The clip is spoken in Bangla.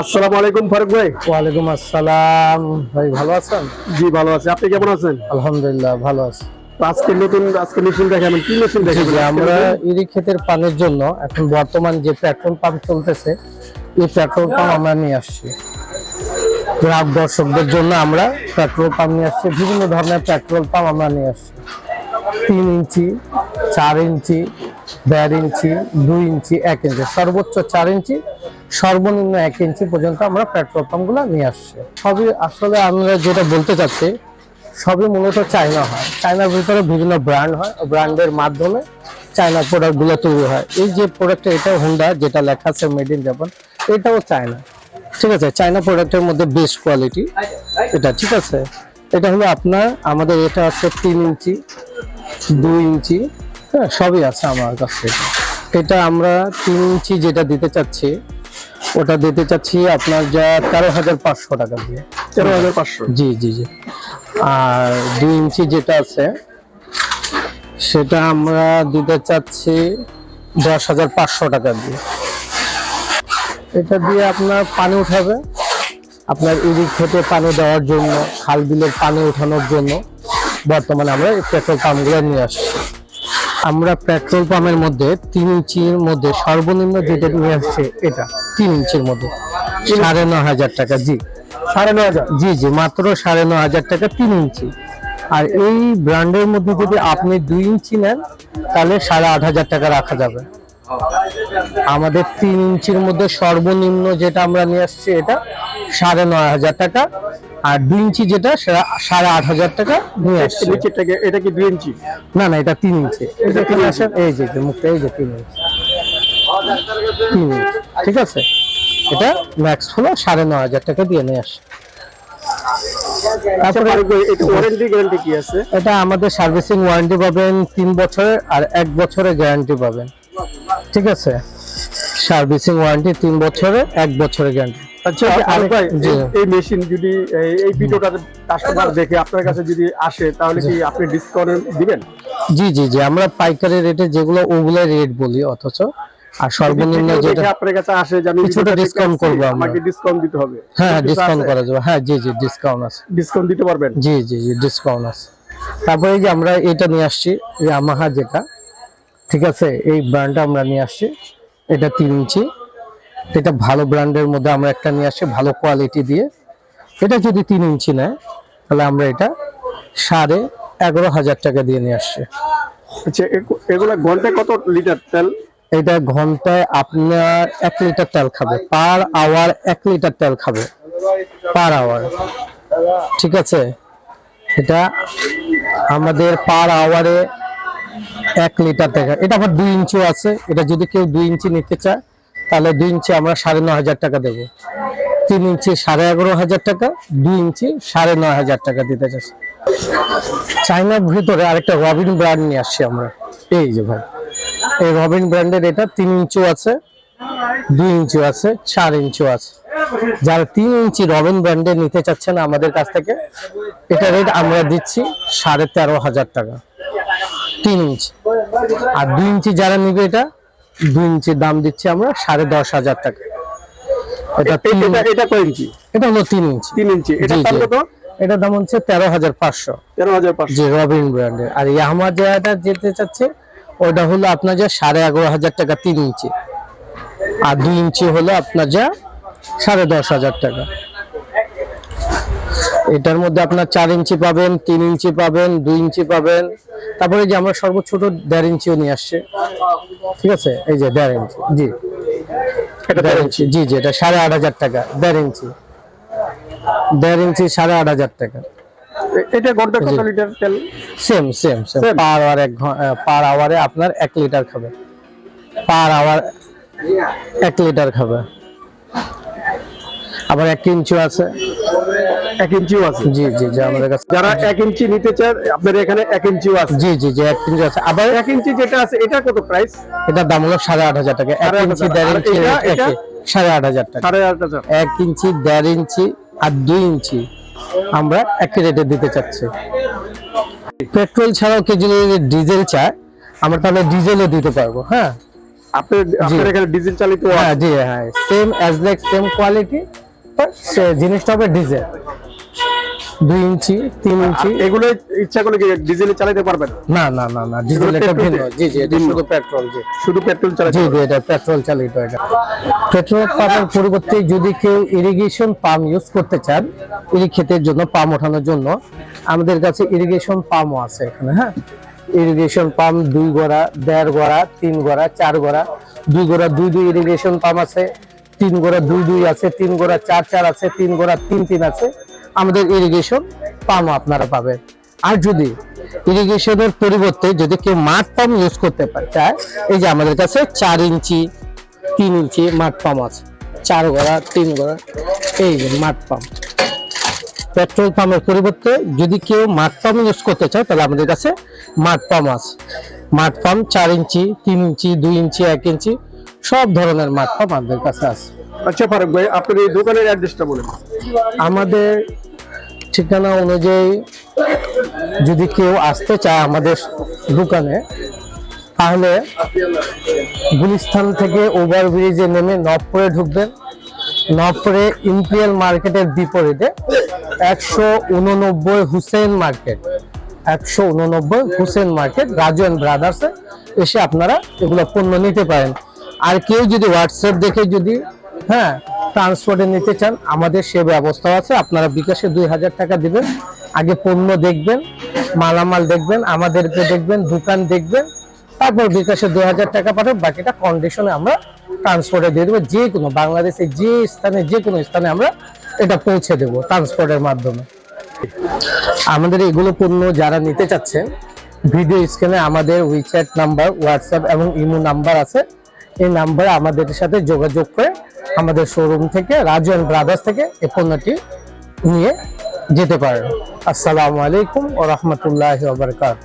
আসসালামু আলাইকুম ফারুক ভাই। ওয়ালাইকুম আসসালাম। ভাই ভালো আছেন? জি ভালো আছি। আপনি কেমন আছেন? আলহামদুলিল্লাহ ভালো আছি। আজকে নতুন আজকে মেশিন দেখাবেন কি মেশিন জি দেখাবেন আমরা ইরি ক্ষেতের পানির জন্য এখন বর্তমান যে পেট্রোল পাম্প চলতেছে এই পেট্রোল পাম্প আমরা নিয়ে আসছি। গ্রাহক দর্শকদের জন্য আমরা পেট্রোল পাম্প নিয়ে আসছি। বিভিন্ন ধরনের পেট্রোল পাম্প আমরা নিয়ে আসছি। তিন ইঞ্চি চার ইঞ্চি দেড় ইঞ্চি, দুই ইঞ্চি, এক ইঞ্চি, সর্বোচ্চ চার ইঞ্চি, সর্বনিম্ন এক ইঞ্চি পর্যন্ত আমরা পেট্রোল পাম্পগুলো নিয়ে আসছি। সবই আসলে আমরা যেটা বলতে চাচ্ছি, সবই মূলত চায়না হয়। চায়নার ভিতরে বিভিন্ন ব্র্যান্ড হয়। ব্র্যান্ডের মাধ্যমে চায়না প্রোডাক্টগুলো তৈরি হয়। এই যে প্রোডাক্টটা, এটা হোন্ডা যেটা লেখা আছে মেড ইন জাপান এটাও চায়না। ঠিক আছে? চায়না প্রোডাক্টের মধ্যে বেস্ট কোয়ালিটি এটা ঠিক আছে? এটা হলো আপনার, আমাদের এটা আছে তিন ইঞ্চি, দুই ইঞ্চি হ্যাঁ সবই আছে আমার কাছে। এটা। এটা আমরা তিন ইঞ্চি যেটা দিতে চাচ্ছি ওটা দিতে চাচ্ছি আপনার যা তেরো হাজার পাঁচশো টাকা দিয়ে। তেরো হাজার পাঁচশো? জি জি জি। আর দুই ইঞ্চি যেটা আছে সেটা আমরা দিতে চাচ্ছি দশ হাজার পাঁচশো টাকা দিয়ে। এটা দিয়ে আপনার পানি উঠাবে। আপনার ইরিক খেতে পানি দেওয়ার জন্য খাল বিলের পানি উঠানোর জন্য বর্তমানে আমরা পেট্রোল পাম্পগুলো নিয়ে আসছি। আমরা পেট্রোল পাম্পের মধ্যে তিন ইঞ্চির মধ্যে সর্বনিম্ন যেটা নিয়ে আসছে এটা তিন ইঞ্চির মধ্যে। সাড়ে ন হাজার টাকা জি। সাড়ে ন হাজার? জি জি মাত্র সাড়ে ন হাজার টাকা তিন ইঞ্চি। আর এই ব্র্যান্ডের মধ্যে যদি আপনি দুই ইঞ্চি নেন তাহলে সাড়ে আট হাজার টাকা রাখা যাবে। আমাদের তিন ইঞ্চির মধ্যে সর্বনিম্ন যেটা আমরা নিয়ে আসছি এটা সাড়ে নয় হাজার টাকা। আর দুই ইঞ্চি যেটা সেটা সাড়ে আট হাজার টাকা নিয়ে আসছি। নিচের থেকে এটা কি দুই ইঞ্চি? না না এটা তিন ইঞ্চি। যে তিন আসেন এই যে মুখটা এই যে তিন ইঞ্চি। তিন ইঞ্চি। ঠিক আছে? এটা ম্যাক্স হলো সাড়ে নয় হাজার টাকা দিয়ে নিয়ে আসে আচ্ছা এটা ওয়ারেন্টি গ্যারান্টি কি আছে? এটা আমাদের সার্ভিসিং ওয়ারেন্টি পাবেন তিন বছরের আর এক বছরের গ্যারান্টি পাবেন। ঠিক আছে? সার্ভিসিং ওয়ারেন্টি তিন বছরের এক বছরের গ্যারান্টি আচ্ছা আর- ফারুক ভাই জি। এই- এই মেশিন যদি এই- এই ভিডিওটা কাস্টমার দেখে আপনার কাছে যদি আসে তাহলে কি আপনি ডিসকাউন্ট দিবেন? জি জি জি আমরা পাইকারি রেটে যেগুলো ওগুলো রেট বলি অথচ। আর সর্বনিম্ন ভিডিও যেটা আপনার কাছে আসে যে আমি কিছুটা ভিডিওটা দেখে discount আসছি, করব আমরা। আমাকে ডিসকাউন্ট দিতে হবে। হ্যাঁ ডিসকাউন্ট করা যাবে। হ্যাঁ জি জি ডিসকাউন্ট আছে। ডিসকাউন্ট দিতে পারবেন? জি জি জি ডিসকাউন্ট আছে। তারপরে যে আমরা এটা নিয়ে আসছি ইয়ামাহা যেটা। ঠিক আছে এই ব্র্যান্ডটা আমরা নিয়ে আসছি। এটা তিন ইঞ্চি। এটা ভালো ব্র্যান্ডের মধ্যে আমরা একটা নিয়ে আসি ভালো কোয়ালিটি দিয়ে। এটা যদি তিন ইঞ্চি নেয় তাহলে আমরা এটা সাড়ে এগারো হাজার টাকা দিয়ে নিয়ে আসছি। আচ্ছা এগুলা ঘন্টায় কত লিটার তেল? এটা ঘন্টায় আপনার এক লিটার তেল খাবে পার আওয়ার এক লিটার তেল খাবে পার আওয়ার ঠিক আছে? এটা আমাদের পার আওয়ারে এক লিটার টাকা এটা আবার দুই ইঞ্চিও আছে এটা যদি কেউ দুই ইঞ্চি নিতে চায় তাহলে দুই ইঞ্চি আমরা সাড়ে ন হাজার টাকা দেবো। তিন ইঞ্চি সাড়ে এগারো হাজার টাকা, দুই ইঞ্চি সাড়ে নয় হাজার টাকা দিতে চাচ্ছি। চাইনার ভিতরে আরেকটা রবিন ব্র্যান্ড নিয়ে আসছি আমরা। এই যে ভাই, এই রবিন ব্র্যান্ডের এটা তিন ইঞ্চিও আছে, দুই ইঞ্চিও আছে, চার ইঞ্চিও আছে। যারা তিন ইঞ্চি রবিন ব্র্যান্ডে নিতে চাচ্ছেন আমাদের কাছ থেকে, এটা রেট আমরা দিচ্ছি সাড়ে তেরো হাজার টাকা। তিন ইঞ্চি। আর দুই ইঞ্চি যারা নিবে এটা দুই ইঞ্চির দাম দিচ্ছি আমরা সাড়ে দশ হাজার টাকা। এটা তিন এটা কয় ইঞ্চি? এটা হলো তিন ইঞ্চি। তিন ইঞ্চি। এটা দাম কত? এটার দাম হচ্ছে তেরো হাজার পাঁচশো। তেরো হাজার পাঁচশো। রবিন ব্র্যান্ডের আর ইয়ামাহা যেটা যেতে চাচ্ছে ওটা হলো আপনার যা সাড়ে এগারো হাজার টাকা তিন ইঞ্চি। আর দুই ইঞ্চি হলো আপনার যা সাড়ে দশ হাজার টাকা। এটার মধ্যে আপনার চার ইঞ্চি পাবেন তিন ইঞ্চি পাবেন দুই ইঞ্চি পাবেন। তারপরে যে আমরা সর্বোচ্চ ছোট দেড় ইঞ্চিও নিয়ে আসছে। ঠিক আছে? এই যে দেড় ইঞ্চি জি। এটা দেড় ইঞ্চি? জি জি এটা সাড়ে আট হাজার টাকা দেড় ইঞ্চি। দেড় ইঞ্চি সাড়ে আট হাজার টাকা। এটা ঘণ্টা কত লিটার তেল? Same same same. Per hour এক পার আওয়ারে আপনার এক লিটার খাবে। পার আওয়ার এক লিটার খাবে। আবার এক ইঞ্চিও আছে। এক ইঞ্চিও আছে? জি জি জি আমাদের কাছে যারা এক ইঞ্চি নিতে চান এখানে এক ইঞ্চিও আছে? জি জি জি এক ইঞ্চি আছে। আবার এক ইঞ্চি যেটা আছে এটা কত প্রাইস এটার দাম হলো সাড়ে আট হাজার টাকা। এক ইঞ্চি দেড় ইঞ্চি। সাড়ে আট হাজার টাকা। সাড়ে আট হাজার। এক ইঞ্চি দেড় ইঞ্চি আর দুই ইঞ্চি। আমরা একই রেটে দিতে চাচ্ছি। পেট্রোল ছাড়াও কেউ যদি ডিজেল চায়। আমরা তাহলে ডিজেলও দিতে পারব হ্যাঁ? আপনার এখানে ডিজেল চালিত হ্যাঁ জি হ্যাঁ। Same as like same quality জিনিসটা হবে ডিজেল দুই ইঞ্চি তিন ইঞ্চি। এগুলো ইচ্ছা করলে কি ডিজেলে চালাতে পারবেন? না না না না ডিজেল এটা ভিন্ন। জি জি এটা শুধু পেট্রোল জি। শুধু পেট্রোল চালাতে জি জি এটা পেট্রোল চালিত এটা। পেট্রোল পাম্পের পরিবর্তে যদি কেউ ইরিগেশন পাম্প ইউজ করতে চান ইরি ক্ষেতের জন্য পাম্প ওঠানোর জন্য আমাদের কাছে ইরিগেশন পাম্পও আছে এখানে হ্যাঁ? ইরিগেশন পাম্প দুই গড়া দেড় গড়া তিন গড়া চার গড়া দুই গড়া দুই দুই ইরিগেশন পাম্প আছে। তিন গোড়া দুই দুই আছে, তিন গোড়া চার চার আছে, তিন গোড়া তিন তিন আছে, আমাদের ইরিগেশন পাম্প আপনারা পাবেন। আর যদি ইরিগেশনের পরিবর্তে যদি কেউ মাঠ পাম্প ইউজ করতে পারে, চায়, এই যে আমাদের কাছে চার ইঞ্চি, তিন ইঞ্চি মাঠ পাম্প আছে। চার গোড়া, তিন গোড়া, এই যে মাঠ পাম্প পেট্রোল পাম্পের পরিবর্তে যদি কেউ মাঠ পাম্প ইউজ করতে চায়, তাহলে আমাদের কাছে মাঠ পাম্প আছে। মাঠ পাম্প চার ইঞ্চি, তিন ইঞ্চি, দুই ইঞ্চি, এক ইঞ্চি সব ধরনের মাঠ পাম্প আমাদের কাছে আছে। আচ্ছা ফারুক ভাই আপনার এই দোকানের অ্যাড্রেসটা বলেন। আমাদের ঠিকানা অনুযায়ী যদি কেউ আসতে চায় আমাদের দোকানে তাহলে গুলিস্থান থেকে ওভারব্রিজে নেমে নবপুরে ঢুকবেন। নবপুরে ইম্পিরিয়াল মার্কেটের বিপরীতে একশো উননব্বই হুসেন মার্কেট। একশো উননব্বই হুসেন মার্কেট রাজু অ্যান্ড ব্রাদার্সে এসে আপনারা এগুলো পণ্য নিতে পারেন। আর কেউ যদি হোয়াটসঅ্যাপ দেখে যদি হ্যাঁ ট্রান্সপোর্টে নিতে চান, আমাদের সে ব্যবস্থা আছে। আপনারা বিকাশে দুই হাজার টাকা দেবেন। আগে পণ্য দেখবেন, মালামাল দেখবেন, আমাদেরকে দেখবেন, দোকান দেখবেন। তারপর বিকাশে দুই হাজার টাকা পাঠাবেন। বাকিটা কন্ডিশনে আমরা ট্রান্সপোর্টে দিয়ে দেবো। যে কোনো বাংলাদেশে যে স্থানে, যে কোনো স্থানে আমরা এটা পৌঁছে দেবো ট্রান্সপোর্টের মাধ্যমে। আমাদের এগুলো পণ্য যারা নিতে চাচ্ছেন ভিডিও স্ক্রিনে আমাদের উইচ্যাট নাম্বার হোয়াটসঅ্যাপ এবং ইমো নাম্বার আছে। এই নাম্বারে আমাদের সাথে যোগাযোগ করে আমাদের শোরুম থেকে, রাজন ব্রাদার্স থেকে এই পণ্যটি নিয়ে যেতে পারেন। আসসালামু আলাইকুম ও রহমতুল্লাহ বারকাত